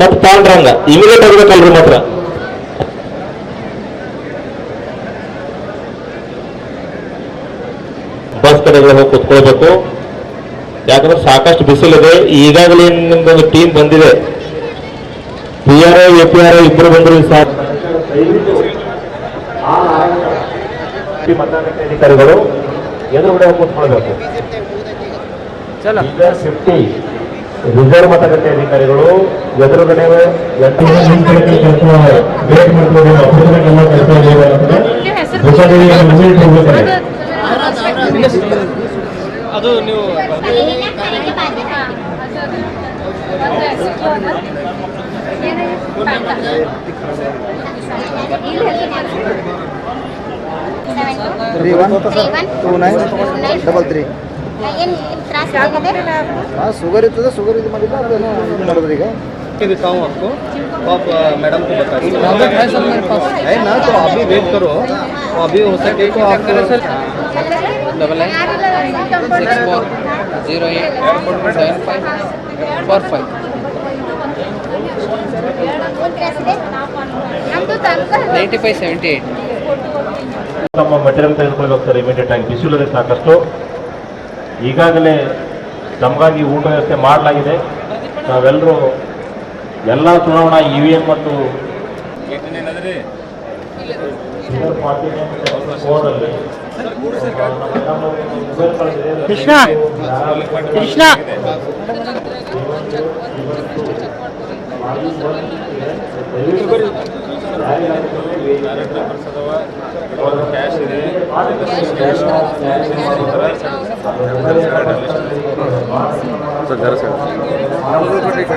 ಮತ್ತು ಪಾಂಡ್ರಂಗ. ಇಮಿಡಿಯೇಟ್ ಆಗ್ಬೇಕಲ್ರಿ ಮಾತ್ರ. ಬಸ್ ಕಡೆಗೆ ಹೋಗಿ ಕುತ್ಕೊಳ್ಬೇಕು. ಯಾಕಂದ್ರೆ ಸಾಕಷ್ಟು ಬಿಸಿಲಿದೆ ಈಗಾಗಲೇ ನಿಮ್ದೊಂದು ಟೀಮ್ ಬಂದಿದೆ. P R A P R ಇಬ್ಬರು ಬಂದ್ರು ಸಾಕು ಮತಗಟ್ಟೆ ಅಧಿಕಾರಿಗಳು ಎದುರುಗಡೆ ಹೋಗಿ ಕೂತ್ಕೊಳ್ಬೇಕು. ಈಗ ಫಿಫ್ಟಿ ರಿಸರ್ವ್ ಮತಗಟ್ಟೆ ಅಧಿಕಾರಿಗಳು ಎದುರುಗಡೆ ಅದು ನೀವು three one two nine double three ಏನು ತ್ರಾಸ ಆಗಿದೆ ಹಾಂ ಶುಗರ್ ಇರ್ತದೆ ಶುಗರ್ ಇದು ಮಾಡಿಲ್ಲ ಅದೇನೋ ಇದು ಮಾಡಿದ್ರಿ ಈಗ दिखाऊं आपको तो आप अ, मैडम को बता दीजिए है ना तो अभी वेट करो तो अभी हो सके तो आप double nine six four zero eight seven five four five ನಮ್ದು ತನಕ ನೈಂಟಿ ಫೈವ್ ಸೆವೆಂಟಿ ಏಯ್ಟ್ ತಮ್ಮ ಮೆಟೀರಿಯಲ್ ತೆಗೆದುಕೊಳ್ಬೇಕು ಸರ್ ಇಮಿಡಿಯೇಟ್ ಆಗಿ ಬಿಸಿಲಿದೆ ಸಾಕಷ್ಟು ಈಗಾಗಲೇ ತಮಗಾಗಿ ಊಟ ವ್ಯವಸ್ಥೆ ಮಾಡಲಾಗಿದೆ. ನಾವೆಲ್ಲರೂ ಎಲ್ಲ ಚುನಾವಣಾ ಇ ವಿ ಎಂ ಮತ್ತು ಕೃಷ್ಣ ಕೃಷ್ಣ.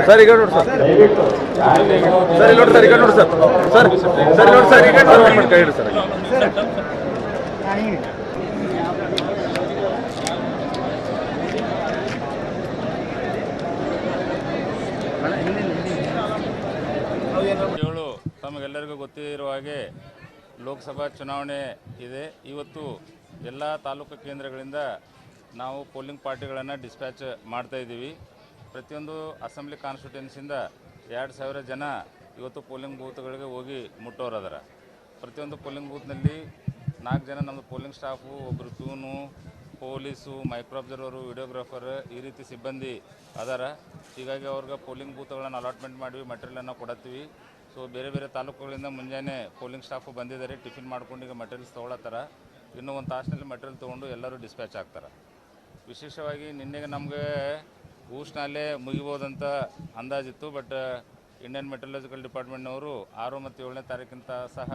ಸರ್, ಈಗ ನೋಡಿ ಸರ್. ಸರ್ ನೋಡಿ ಸರ್, ಈಗ ನೋಡಿ ಸರ್. ಸರ್ ಸರ್ ನೋಡಿ ಸರ್, ಈಗ ನೋಡಿ ಕೈ ಇಡಿ ಸರ್. ಏಳು, ತಮಗೆಲ್ಲರಿಗೂ ಗೊತ್ತಿರುವ ಹಾಗೆ ಲೋಕಸಭಾ ಚುನಾವಣೆ ಇದೆ. ಇವತ್ತು ಎಲ್ಲ ತಾಲೂಕು ಕೇಂದ್ರಗಳಿಂದ ನಾವು ಪೋಲಿಂಗ್ ಪಾರ್ಟಿಗಳನ್ನು ಡಿಸ್ಪ್ಯಾಚ್ ಮಾಡ್ತಾ ಇದ್ದೀವಿ. ಪ್ರತಿಯೊಂದು ಅಸೆಂಬ್ಲಿ ಕಾನ್ಸ್ಟಿಟ್ಯೂನ್ಸಿಂದ ಎರಡು ಸಾವಿರ ಜನ ಇವತ್ತು ಪೋಲಿಂಗ್ ಬೂತ್ಗಳಿಗೆ ಹೋಗಿ ಮುಟ್ಟೋರದರ. ಪ್ರತಿಯೊಂದು ಪೋಲಿಂಗ್ ಬೂತ್ನಲ್ಲಿ ನಾಲ್ಕು ಜನ ನಮ್ಮದು ಪೋಲಿಂಗ್ ಸ್ಟಾಫು ಒಬ್ಬರು peon police micro observer videographer ಈ ರೀತಿ ಸಿಬ್ಬಂದಿ ಅದಾರ. ಹೀಗಾಗಿ ಅವ್ರಿಗೆ ಪೋಲಿಂಗ್ ಬೂತ್ಗಳನ್ನು ಅಲಾಟ್ಮೆಂಟ್ ಮಾಡಿ ಮಟೀರಿಯಲನ್ನು ಕೊಡತ್ತೀವಿ. ಸೊ ಬೇರೆ ಬೇರೆ ತಾಲೂಕುಗಳಿಂದ ಮುಂಜಾನೆ ಪೋಲಿಂಗ್ ಸ್ಟಾಫು ಬಂದಿದ್ದಾರೆ, ಟಿಫಿನ್ ಮಾಡ್ಕೊಂಡು ಈಗ ಮೆಟೀರಿಯಲ್ಸ್ ತೊಗೊಳತ್ತಾರ. ಇನ್ನೂ ಒಂದು ತಾಸಿನಲ್ಲಿ ಮಟೀರಿಯಲ್ ತೊಗೊಂಡು ಎಲ್ಲರೂ ಡಿಸ್ಪ್ಯಾಚ್ ಆಗ್ತಾರೆ. ವಿಶೇಷವಾಗಿ ನಿನ್ನೆಗೆ ನಮಗೆ ಊಷ್ಣಲ್ಲೇ ಮುಗಿಬೋದಂತ ಅಂದಾಜಿತ್ತು, ಬಟ್ ಇಂಡಿಯನ್ ಮೆಟ್ರಲಾಜಿಕಲ್ ಡಿಪಾರ್ಟ್ಮೆಂಟ್ನವರು ಆರು ಮತ್ತು ಏಳನೇ ತಾರೀಕಿಂತ ಸಹ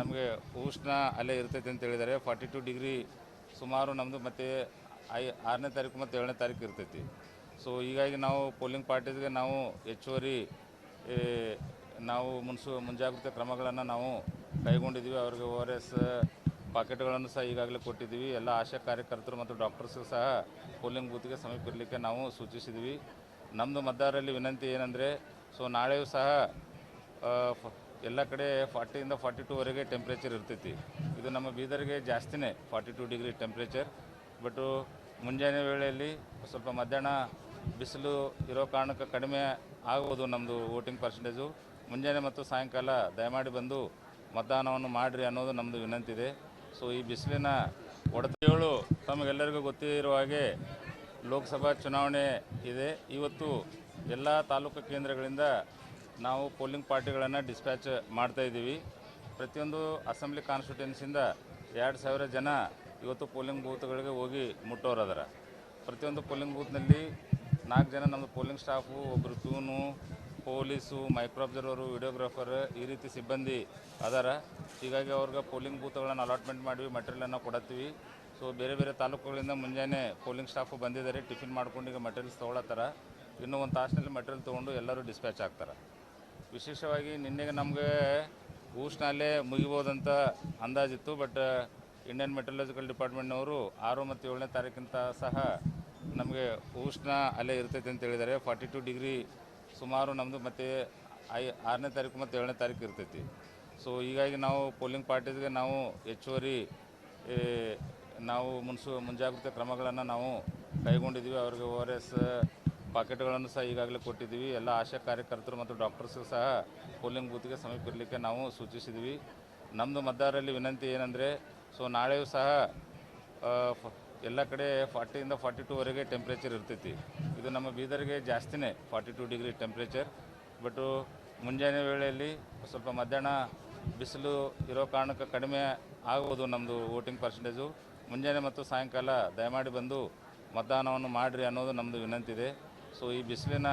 ನಮಗೆ ಉಷ್ಣ ಅಲ್ಲೇ ಇರ್ತೈತೆ ಅಂತ ಹೇಳಿದ್ದಾರೆ. ಫಾರ್ಟಿ ಟು ಡಿಗ್ರಿ ಸುಮಾರು ನಮ್ಮದು ಮತ್ತು ಐ, ಆರನೇ ತಾರೀಕು ಮತ್ತು ಏಳನೇ ತಾರೀಕು ಇರ್ತೈತಿ. ಸೊ ಹೀಗಾಗಿ ನಾವು ಪೋಲಿಂಗ್ ಪಾರ್ಟೀಸ್ಗೆ ನಾವು ಹೆಚ್ಚುವರಿ ನಾವು ಮುನ್ಸು, ಮುಂಜಾಗ್ರತೆ ಕ್ರಮಗಳನ್ನು ನಾವು ಕೈಗೊಂಡಿದ್ದೀವಿ. ಅವ್ರಿಗೆ ಓ ಆರ್ ಎಸ್ ಪಾಕೆಟ್ಗಳನ್ನು ಸಹ ಈಗಾಗಲೇ ಕೊಟ್ಟಿದ್ದೀವಿ. ಎಲ್ಲ ಆಶಾ ಕಾರ್ಯಕರ್ತರು ಮತ್ತು ಡಾಕ್ಟರ್ಸ್ಗೂ ಸಹ ಪೋಲಿಂಗ್ ಬೂತ್ಗೆ ಸಮೀಪ ಇರಲಿಕ್ಕೆ ನಾವು ಸೂಚಿಸಿದ್ವಿ ನಮ್ಮದು ಮತದಾರರಲ್ಲಿ ವಿನಂತಿ ಏನಂದರೆ, ಸೊ ನಾಳೆಯೂ ಸಹ ಎಲ್ಲ ಕಡೆ ಫಾರ್ಟಿಯಿಂದ ಫಾರ್ಟಿ ಟೂವರೆಗೆ ಟೆಂಪ್ರೇಚರ್ ಇರ್ತೈತಿ. ಇದು ನಮ್ಮ ಬೀದರ್ಗೆ ಜಾಸ್ತಿನೇ forty two degree temperature. But ಮುಂಜಾನೆ ವೇಳೆಯಲ್ಲಿ ಸ್ವಲ್ಪ ಮಧ್ಯಾಹ್ನ ಬಿಸಿಲು ಇರೋ ಕಾರಣಕ್ಕೆ ಕಡಿಮೆ ಆಗ್ಬೋದು ನಮ್ಮದು ವೋಟಿಂಗ್ ಪರ್ಸೆಂಟೇಜು. ಮುಂಜಾನೆ ಮತ್ತು ಸಾಯಂಕಾಲ ದಯಮಾಡಿ ಬಂದು ಮತದಾನವನ್ನು ಮಾಡಿರಿ ಅನ್ನೋದು ನಮ್ಮದು ವಿನಂತಿ ಇದೆ ಸೊ ಈ ಬಿಸಿಲಿನ ಒಡೆತಗಳು ತಮಗೆಲ್ಲರಿಗೂ ಗೊತ್ತಿರುವ ಹಾಗೆ ಲೋಕಸಭಾ ಚುನಾವಣೆ ಇದೆ. ಇವತ್ತು ಎಲ್ಲ ತಾಲೂಕು ಕೇಂದ್ರಗಳಿಂದ ನಾವು ಪೋಲಿಂಗ್ ಪಾರ್ಟಿಗಳನ್ನು ಡಿಸ್ಪ್ಯಾಚ್ ಮಾಡ್ತಾ ಇದ್ದೀವಿ. ಪ್ರತಿಯೊಂದು ಅಸೆಂಬ್ಲಿ ಕಾನ್ಸ್ಟಿಟ್ಯೂನ್ಸಿಂದ ಎರಡು ಸಾವಿರ ಜನ ಇವತ್ತು ಪೋಲಿಂಗ್ ಬೂತ್ಗಳಿಗೆ ಹೋಗಿ ಮುಟ್ಟೋರದರ. ಪ್ರತಿಯೊಂದು ಪೋಲಿಂಗ್ ಬೂತ್ನಲ್ಲಿ ನಾಲ್ಕು ಜನ ನಮ್ಮದು ಪೋಲಿಂಗ್ ಸ್ಟಾಫು ಒಬ್ಬರು peon police micro observer videographer ಈ ರೀತಿ ಸಿಬ್ಬಂದಿ ಅದಾರ. ಹೀಗಾಗಿ ಅವ್ರಿಗೆ ಪೋಲಿಂಗ್ ಬೂತ್ಗಳನ್ನು ಅಲಾಟ್ಮೆಂಟ್ ಮಾಡಿ ಮಟೀರಿಯಲನ್ನು ಕೊಡತ್ತೀವಿ. ಸೊ ಬೇರೆ ಬೇರೆ ತಾಲೂಕುಗಳಿಂದ ಮುಂಜಾನೆ ಪೋಲಿಂಗ್ ಸ್ಟಾಫು ಬಂದಿದ್ದಾರೆ. ಟಿಫಿನ್ ಮಾಡ್ಕೊಂಡು ಈಗ ಮೆಟೀರಿಯಲ್ಸ್ ತೊಗೊಳತ್ತಾರ. ಇನ್ನೂ ಒಂದು ತಾಸಿನಲ್ಲಿ ಮೆಟೀರಿಯಲ್ ತೊಗೊಂಡು ಎಲ್ಲರೂ ಡಿಸ್ಪ್ಯಾಚ್ ಆಗ್ತಾರೆ. ವಿಶೇಷವಾಗಿ ನಿನ್ನೆಗೆ ನಮಗೆ ಉಷ್ಣಲ್ಲೇ ಮುಗಿಬೋದಂತ ಅಂದಾಜಿತ್ತು. ಬಟ್ ಇಂಡಿಯನ್ ಮೆಟಲಜಿಕಲ್ ಡಿಪಾರ್ಟ್ಮೆಂಟ್ನವರು ಆರು ಮತ್ತು ಏಳನೇ ತಾರೀಕಿಂತ ಸಹ ನಮಗೆ ಉಷ್ಣ ಅಲ್ಲೇ ಇರ್ತೈತೆ ಅಂತ ಹೇಳಿದ್ದಾರೆ. ಫಾರ್ಟಿ ಟು ಡಿಗ್ರಿ ಸುಮಾರು ನಮ್ಮದು ಮತ್ತೆ ಐ, ಆರನೇ ತಾರೀಕು ಮತ್ತು ಏಳನೇ ತಾರೀಕು ಇರ್ತೈತಿ. ಸೊ ಹೀಗಾಗಿ ನಾವು ಪೋಲಿಂಗ್ ಪಾರ್ಟೀಸ್ಗೆ ನಾವು ಹೆಚ್ಚುವರಿ ನಾವು ಮುನ್ಸು, ಮುಂಜಾಗ್ರತೆ ಕ್ರಮಗಳನ್ನು ನಾವು ಕೈಗೊಂಡಿದ್ದೀವಿ ಅವ್ರಿಗೆ ಓ ಆರ್ ಎಸ್ ಪಾಕೆಟ್ಗಳನ್ನು ಸಹ ಈಗಾಗಲೇ ಕೊಟ್ಟಿದ್ದೀವಿ ಎಲ್ಲ ಆಶಾ ಕಾರ್ಯಕರ್ತರು ಮತ್ತು ಡಾಕ್ಟರ್ಸ್ಗೂ ಸಹ ಪೋಲಿಂಗ್ ಬೂತ್ಗೆ ಸಮೀಪ ಇರಲಿಕ್ಕೆ ನಾವು ಸೂಚಿಸಿದ್ವಿ. ನಮ್ಮದು ಮತದಾರರಲ್ಲಿ ವಿನಂತಿ ಏನಂದರೆ ಸೊ ನಾಳೆಯೂ ಸಹ ಎಲ್ಲ ಕಡೆ ಫಾರ್ಟಿಯಿಂದ ಫಾರ್ಟಿ ಟೂವರೆಗೆ ಟೆಂಪ್ರೇಚರ್ ಇರ್ತೈತಿ. ಇದು ನಮ್ಮ ಬೀದರ್ಗೆ ಜಾಸ್ತಿನೇ forty two degree temperature but ಮುಂಜಾನೆ ವೇಳೆಯಲ್ಲಿ ಸ್ವಲ್ಪ ಮಧ್ಯಾಹ್ನ ಬಿಸಿಲು ಇರೋ ಕಾರಣಕ್ಕೆ ಕಡಿಮೆ ಆಗ್ಬೋದು ನಮ್ಮದು ವೋಟಿಂಗ್ ಪರ್ಸೆಂಟೇಜು ಮುಂಜಾನೆ ಮತ್ತು ಸಾಯಂಕಾಲ ದಯಮಾಡಿ ಬಂದು ಮತದಾನವನ್ನು ಮಾಡಿರಿ ಅನ್ನೋದು ನಮ್ಮದು ವಿನಂತಿ ಇದೆ ಸೊ ಈ ಬಿಸಿಲಿನ